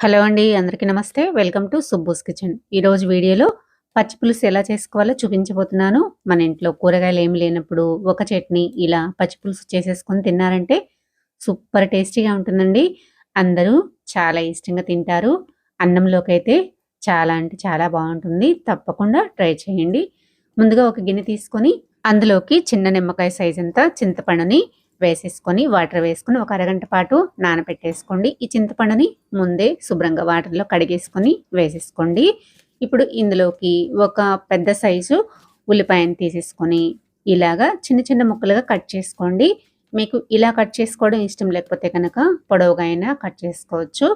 Hello అండి అందరికీ నమస్తే. Welcome to Subbu's kitchen. ఈరోజు వీడియోలో పచ్చి పులుసు ఎలా చేసుకోవాలో చూపించబోతున్నాను. మన ఇంట్లో కూరగాయలు ఏమి లేనప్పుడు ఒక చట్నీ ఇలా పచ్చి పులుసు చేసేసుకొని తిన్నారంటే సూపర్ టేస్టీగా ఉంటుందండి. అందరూ చాలా ఇష్టంగా తింటారు. అన్నంలోకి అయితే చాలా అంటే చాలా బాగుంటుంది. తప్పకుండా ట్రై చేయండి. ముందుగా ఒక గిన్నె తీసుకొని అందులోకి చిన్న నిమ్మకాయ సైజ్ అంతా చింతపండుని వేసేసుకొని వాటర్ వేసుకొని ఒక అరగంట పాటు నానబెట్టేసుకోండి ఈ చింతపండుని ముందే శుభ్రంగా వాటర్లో కడిగేసుకొని వేసేసుకోండి. ఇప్పుడు ఇందులోకి ఒక పెద్ద సైజు ఉల్లిపాయను తీసేసుకొని ఇలాగా చిన్న చిన్న ముక్కలుగా కట్ చేసుకోండి. మీకు ఇలా కట్ చేసుకోవడం ఇష్టం లేకపోతే కనుక పొడవుగా అయినా కట్ చేసుకోవచ్చు.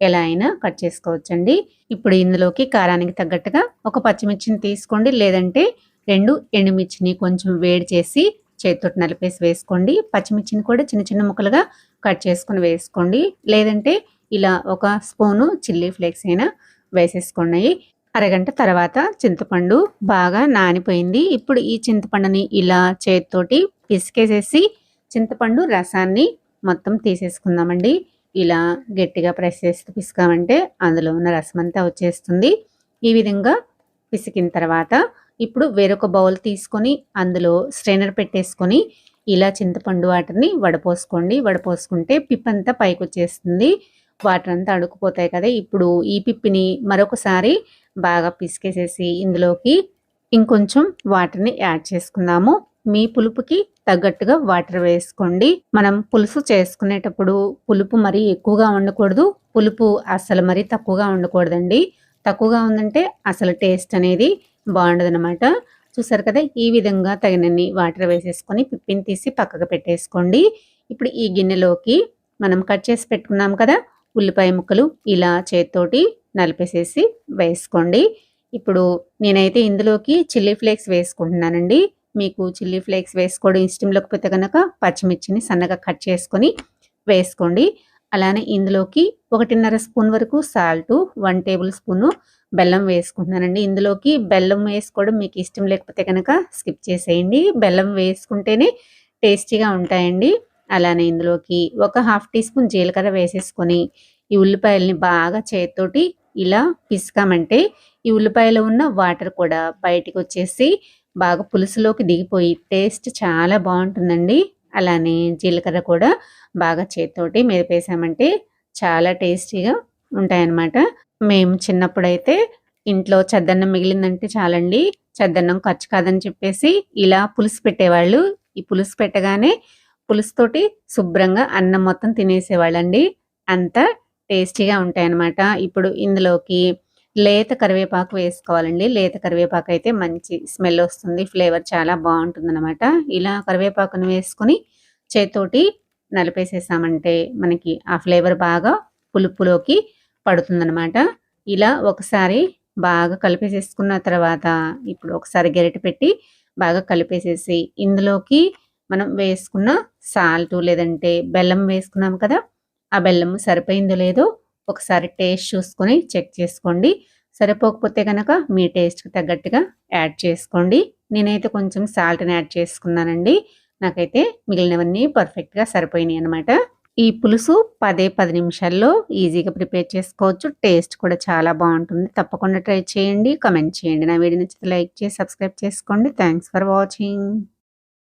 ఎలా అయినా కట్ చేసుకోవచ్చు అండి ఇప్పుడు ఇందులోకి కారానికి తగ్గట్టుగా ఒక పచ్చిమిర్చిని తీసుకోండి. లేదంటే రెండు ఎండుమిర్చిని కొంచెం వేడి చేసి చేతితో నలిపేసి వేసుకోండి. పచ్చిమిర్చిని కూడా చిన్న చిన్న ముక్కలుగా కట్ చేసుకుని వేసుకోండి. లేదంటే ఇలా ఒక స్పూను చిల్లీ ఫ్లేక్స్ అయినా వేసేసుకున్నాయి అరగంట తర్వాత చింతపండు బాగా నానిపోయింది. ఇప్పుడు ఈ చింతపండుని ఇలా చేతితోటి పిసికేసేసి చింతపండు రసాన్ని మొత్తం తీసేసుకుందామండి. ఇలా గట్టిగా ప్రెస్ చేసి పిసుకామంటే అందులో ఉన్న రసం అంతా వచ్చేస్తుంది. ఈ విధంగా పిసికిన తర్వాత ఇప్పుడు వేరొక బౌల్ తీసుకొని అందులో స్ట్రైనర్ పెట్టేసుకొని ఇలా చింతపండు వాటర్ని వడపోసుకోండి. వడపోసుకుంటే పిప్పంతా పైకి వచ్చేస్తుంది వాటర్ అంతా అడుక్కుపోతాయి కదా. ఇప్పుడు ఈ పిప్పిని మరొకసారి బాగా పిసికేసేసి ఇందులోకి ఇంకొంచెం వాటర్ని యాడ్ చేసుకుందాము. మీ పులుపుకి తగ్గట్టుగా వాటర్ వేసుకోండి. మనం పులుసు చేసుకునేటప్పుడు పులుపు మరీ ఎక్కువగా ఉండకూడదు పులుపు అసలు మరీ తక్కువగా ఉండకూడదండి తక్కువగా ఉందంటే అసలు టేస్ట్ అనేది బాగుండదు అనమాట చూసారు కదా ఈ విధంగా తగినన్ని వాటర్ వేసేసుకొని పిప్పిని తీసి పక్కకు పెట్టేసుకోండి. ఇప్పుడు ఈ గిన్నెలోకి మనం కట్ చేసి పెట్టుకున్నాం కదా ఉల్లిపాయ ముక్కలు ఇలా చేతితోటి నలిపేసేసి వేసుకోండి. ఇప్పుడు నేనైతే ఇందులోకి చిల్లీ ఫ్లేక్స్ వేసుకుంటున్నానండి. మీకు చిల్లీ ఫ్లేక్స్ వేసుకోవడం ఇష్టం లేకపోతే కనుక పచ్చిమిర్చిని సన్నగా కట్ చేసుకొని వేసుకోండి. అలానే ఇందులోకి ఒకటిన్నర స్పూన్ వరకు సాల్ట్ వన్ టేబుల్ స్పూను బెల్లం వేసుకుంటున్నానండి. ఇందులోకి బెల్లం వేసుకోవడం మీకు ఇష్టం లేకపోతే కనుక స్కిప్ చేసేయండి. బెల్లం వేసుకుంటేనే టేస్టీగా ఉంటాయండి. అలానే ఇందులోకి ఒక హాఫ్ టీ స్పూన్ జీలకర్ర వేసేసుకొని ఈ ఉల్లిపాయలని బాగా చేతితోటి ఇలా పిసుకామంటే ఈ ఉల్లిపాయలో ఉన్న వాటర్ కూడా బయటికి వచ్చేసి బాగా పులుసులోకి దిగిపోయి టేస్ట్ చాలా బాగుంటుందండి. అలానే జీలకర్ర కూడా బాగా చేతితోటి మెరిపేసామంటే చాలా టేస్టీగా ఉంటాయన్నమాట. మేము చిన్నప్పుడైతే ఇంట్లో చెద్దన్నం మిగిలిందంటే చాలండి. చద్దన్నం ఖర్చు కాదని చెప్పేసి ఇలా పులుసు పెట్టేవాళ్ళు. ఈ పులుసు పెట్టగానే పులుసుతోటి శుభ్రంగా అన్నం మొత్తం తినేసేవాళ్ళండి. అంత టేస్టీగా ఉంటాయన్నమాట. ఇప్పుడు ఇందులోకి లేత కరివేపాకు వేసుకోవాలండి. లేత కరివేపాకు అయితే మంచి స్మెల్ వస్తుంది. ఫ్లేవర్ చాలా బాగుంటుంది అనమాట ఇలా కరివేపాకును వేసుకొని చేతితోటి నలిపేసేసామంటే మనకి ఆ ఫ్లేవర్ బాగా పులుపులోకి పడుతుందనమాట ఇలా ఒకసారి బాగా కలిపేసేసుకున్న తర్వాత ఇప్పుడు ఒకసారి గరిటె పెట్టి బాగా కలిపేసేసి ఇందులోకి మనం వేసుకున్న సాల్ట్ లేదంటే బెల్లం వేసుకున్నాం కదా ఆ బెల్లం సరిపోయిందో లేదో ఒకసారి టేస్ట్ చూసుకొని చెక్ చేసుకోండి. సరిపోకపోతే కనుక మీ టేస్ట్కి తగ్గట్టుగా యాడ్ చేసుకోండి. నేనైతే కొంచెం సాల్ట్ని యాడ్ చేసుకున్నానండి. నాకైతే మిగిలినవన్నీ పర్ఫెక్ట్గా సరిపోయినాయి అనమాట ఈ పులుసు పదే పది నిమిషాల్లో ఈజీగా ప్రిపేర్ చేసుకోవచ్చు. టేస్ట్ కూడా చాలా బాగుంటుంది. తప్పకుండా ట్రై చేయండి. కమెంట్ చేయండి. నా వీడియో నచ్చితే లైక్ చేసి సబ్స్క్రైబ్ చేసుకోండి. Thanks for watching.